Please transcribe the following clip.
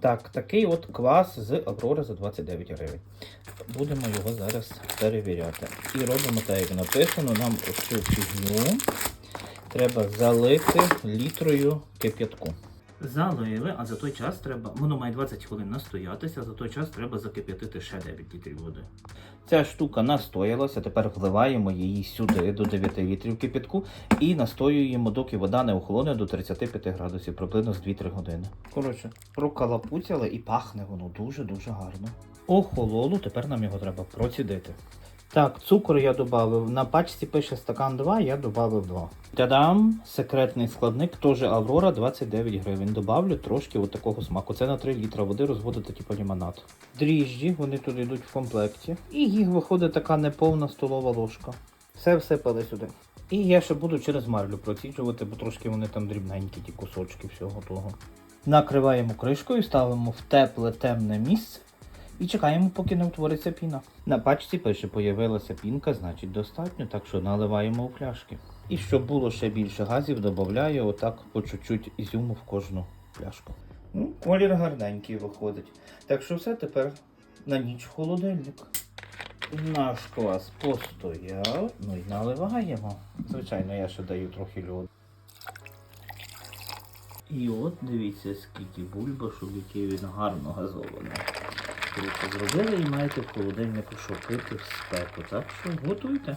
Так, такий от квас з Аврора за 29 гривень. Будемо його зараз перевіряти. І робимо так, як написано, нам оцю цю фігню треба залити літрою кип'ятку. Залили, а за той час треба, воно має 20 хвилин настоятися, а за той час треба закип'ятити ще 9 літрів води. Ця штука настоялася, тепер вливаємо її сюди до 9 літрів кипятку і настоюємо, доки вода не охолоне до 35 градусів, приблизно з 2-3 години. Коротше, прокалапуцяли і пахне воно дуже-дуже гарно. Охололо, тепер нам його треба процідити. Так, цукор я додав. На пачці пише стакан 2, я додав 2. Та-дам! Секретний складник, теж Аврора 29 гривень. Добавлю трошки от такого смаку. Це на 3 літра води розводити типу лимонад. Дріжджі, вони тут йдуть в комплекті. І їх виходить така неповна столова ложка. Все всипали сюди. І я ще буду через марлю проціджувати, бо трошки вони там дрібненькі, ті кусочки всього того. Накриваємо кришкою, ставимо в тепле темне місце. І чекаємо, поки не утвориться піна. На пачці пише, появилася пінка, значить достатньо, так що наливаємо у пляшки. І щоб було ще більше газів, додаю отак по чуть-чуть ізюму в кожну пляшку. Ну, колір гарненький виходить. Так що все тепер на ніч холодильник. Наш квас постояв, ну і наливаємо. Звичайно, я ще даю трохи льоду. І от дивіться, скільки бульбашок, який він гарно газований. Коротше, зробили і маєте в холодильнику, що пити в спеку. Так що готуйте.